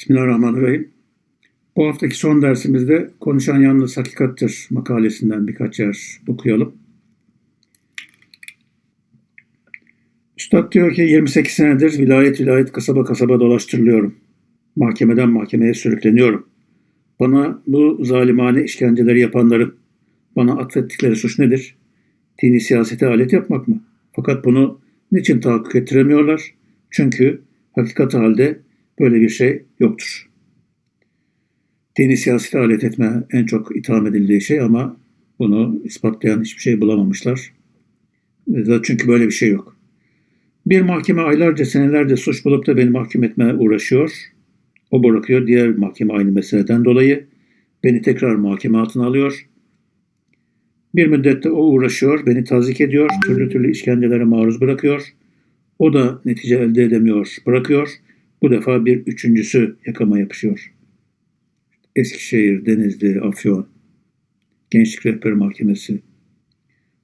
Bismillahirrahmanirrahim. Bu haftaki son dersimizde Konuşan Yalnız Hakikattir makalesinden birkaç yer okuyalım. Üstad diyor ki 28 senedir vilayet vilayet kasaba kasaba dolaştırılıyorum. Mahkemeden mahkemeye sürükleniyorum. Bana bu zalimane işkenceleri yapanların bana atfettikleri suç nedir? Dini siyasete alet yapmak mı? Fakat bunu niçin tahakkuk ettiremiyorlar? Çünkü hakikat halde böyle bir şey yoktur. Dini siyasete alet etme en çok itham edildiği şey ama bunu ispatlayan hiçbir şey bulamamışlar. Çünkü böyle bir şey yok. Bir mahkeme aylarca senelerce suç bulup da beni mahkum etmeye uğraşıyor. O bırakıyor. Diğer mahkeme aynı meseleden dolayı beni tekrar mahkeme altına alıyor. Bir müddette o uğraşıyor, beni tazik ediyor, türlü türlü işkencelere maruz bırakıyor. O da netice elde edemiyor, bırakıyor. Bu defa bir üçüncüsü yakama yapışıyor. Eskişehir, Denizli, Afyon, Gençlik Rehber Mahkemesi,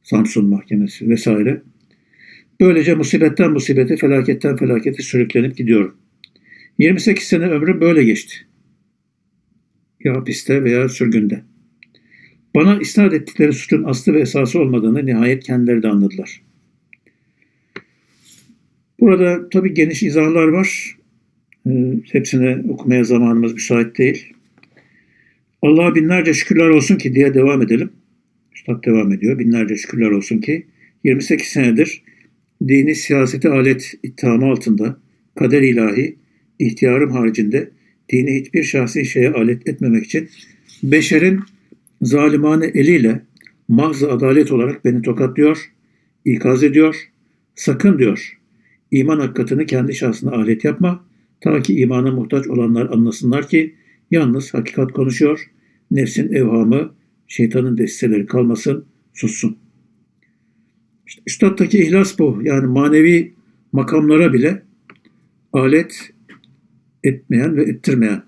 Samsun Mahkemesi vesaire. Böylece musibetten musibete, felaketten felakete sürüklenip gidiyorum. 28 sene ömrüm böyle geçti. Ya hapiste veya sürgünde. Bana isnat ettikleri suçun aslı ve esası olmadığını nihayet kendileri de anladılar. Burada tabii geniş izahlar var. Hepsini okumaya zamanımız müsait değil. Allah'a binlerce şükürler olsun ki diye devam edelim. Üstad devam ediyor. Binlerce şükürler olsun ki 28 senedir dini siyaseti alet ittihamı altında kader ilahi ihtiyarım haricinde dini hiçbir şahsi şeye alet etmemek için beşerin zalimane eliyle mahzı adalet olarak beni tokatlıyor, ikaz ediyor, sakın diyor, iman hakikatini kendi şahsına alet yapma, ta ki imana muhtaç olanlar anlasınlar ki yalnız hakikat konuşuyor, nefsin evhamı, şeytanın desteleri kalmasın, sussun. İşte ihlas bu. Yani manevi makamlara bile alet etmeyen ve ettirmeyen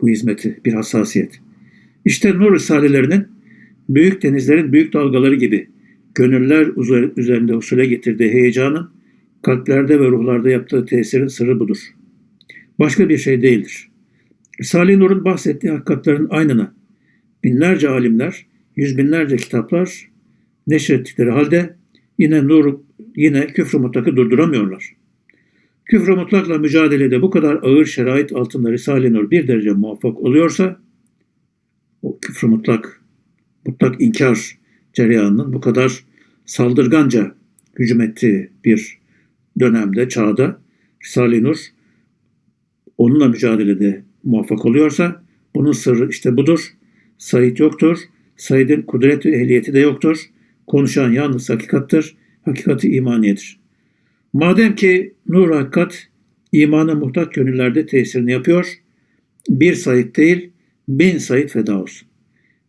bu hizmeti, bir hassasiyet. İşte Nur Risalelerinin büyük denizlerin büyük dalgaları gibi gönüller üzerinde usule getirdiği heyecanın kalplerde ve ruhlarda yaptığı tesirin sırrı budur. Başka bir şey değildir. Risale-i Nur'un bahsettiği hakikatlerin aynını binlerce alimler, yüz binlerce kitaplar neşrettikleri halde yine nur, yine küfrü mutlakı durduramıyorlar. Küfrü mutlakla mücadelede bu kadar ağır şerait altında Risale-i Nur bir derece muvaffak oluyorsa, o küfrü mutlak, mutlak inkar cereyanının bu kadar saldırganca hücum ettiği bir dönemde, çağda Risale-i Nur onunla mücadelede muvaffak oluyorsa bunun sırrı işte budur. Said yoktur. Said'in kudret ve ehliyeti de yoktur. Konuşan yalnız hakikattır. Hakikati imaniyedir. Madem ki nur hakikat imana muhtaç gönüllerde tesirini yapıyor, bir Said değil, bin Said feda olsun.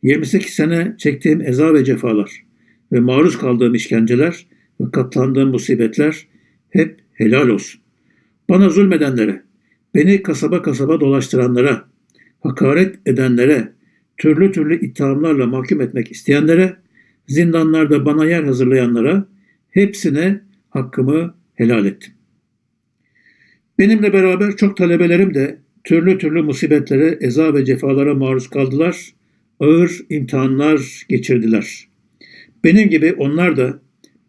28 sene çektiğim eza ve cefalar ve maruz kaldığım işkenceler ve katlandığım musibetler hep helal olsun. Bana zulmedenlere, beni kasaba kasaba dolaştıranlara, hakaret edenlere, türlü türlü ithamlarla mahkum etmek isteyenlere, zindanlarda bana yer hazırlayanlara hepsine hakkımı helal ettim. Benimle beraber çok talebelerim de türlü türlü musibetlere, eza ve cefalara maruz kaldılar, ağır imtihanlar geçirdiler. Benim gibi onlar da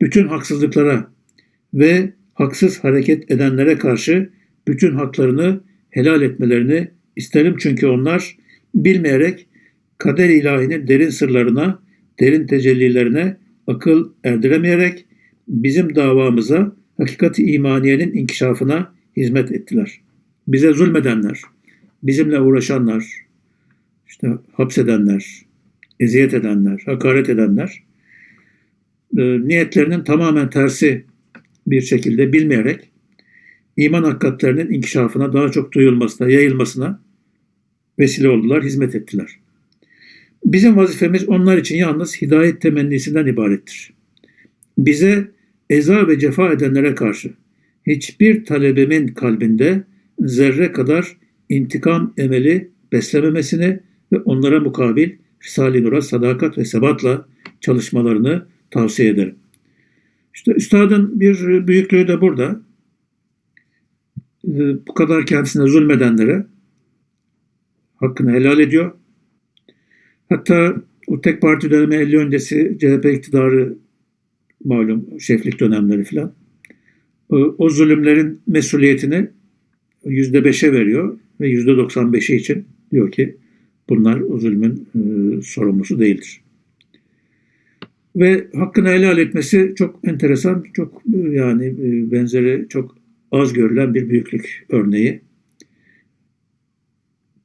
bütün haksızlıklara ve haksız hareket edenlere karşı bütün haklarını helal etmelerini isterim çünkü onlar bilmeyerek kader ilahinin derin sırlarına, derin tecellilerine akıl erdiremeyerek bizim davamıza, hakikati imaniyenin inkişafına hizmet ettiler. Bize zulmedenler, bizimle uğraşanlar, işte hapsedenler, eziyet edenler, hakaret edenler, e, niyetlerinin tamamen tersi bir şekilde bilmeyerek iman hakikatlerinin inkişafına daha çok duyulmasına, yayılmasına vesile oldular, hizmet ettiler. Bizim vazifemiz onlar için yalnız hidayet temennisinden ibarettir. Bize eza ve cefa edenlere karşı hiçbir talebimin kalbinde zerre kadar intikam emeli beslememesini ve onlara mukabil Risale-i Nur'a sadakat ve sebatla çalışmalarını tavsiye ederim. İşte üstadın bir büyüklüğü de burada. Ee, bu kadar kendisine zulmedenlere hakkını helal ediyor. Hatta o tek parti dönemi 50 öncesi CHP iktidarı malum şeflik dönemleri filan. O zulümlerin mesuliyetini %5'e veriyor ve %95'i için diyor ki bunlar o zulmün e, sorumlusu değildir. Ve hakkını helal etmesi çok enteresan, çok e, yani e, benzeri çok az görülen bir büyüklük örneği.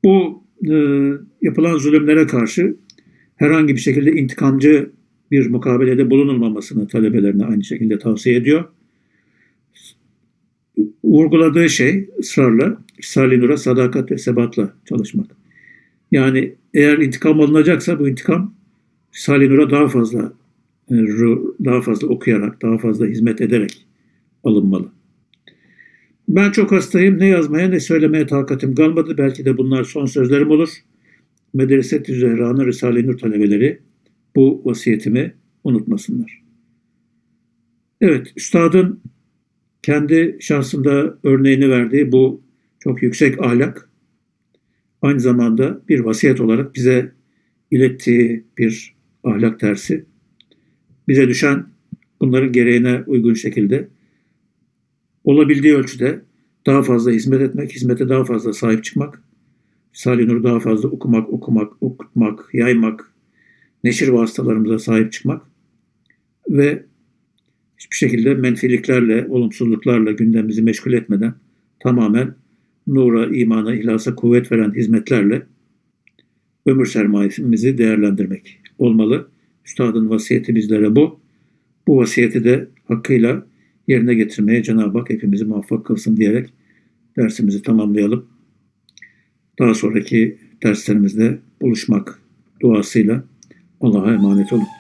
Bu e, yapılan zulümlere karşı herhangi bir şekilde intikamcı bir mukabelede bulunulmamasını talebelerine aynı şekilde tavsiye ediyor. Vurguladığı şey ısrarla İhsali Nur'a sadakat ve sebatla çalışmak. Yani eğer intikam alınacaksa bu intikam İhsali Nur'a daha fazla e, daha fazla okuyarak, daha fazla hizmet ederek alınmalı. Ben çok hastayım. Ne yazmaya ne söylemeye takatim kalmadı. Belki de bunlar son sözlerim olur. Medreset-i Zehra'nın Risale-i Nur talebeleri bu vasiyetimi unutmasınlar. Evet, üstadın kendi şahsında örneğini verdiği bu çok yüksek ahlak aynı zamanda bir vasiyet olarak bize ilettiği bir ahlak dersi. Bize düşen bunların gereğine uygun şekilde olabildiği ölçüde daha fazla hizmet etmek, hizmete daha fazla sahip çıkmak, Salih Nur'u daha fazla okumak, okumak, okutmak, yaymak, neşir vasıtalarımıza sahip çıkmak ve hiçbir şekilde menfiliklerle, olumsuzluklarla gündemimizi meşgul etmeden tamamen nura, imana, ihlasa kuvvet veren hizmetlerle ömür sermayemizi değerlendirmek olmalı. Üstadın vasiyeti bizlere bu. Bu vasiyeti de hakkıyla yerine getirmeye Cenab-ı Hak hepimizi muvaffak kılsın diyerek dersimizi tamamlayalım. Daha sonraki derslerimizde buluşmak duasıyla Allah'a emanet olun.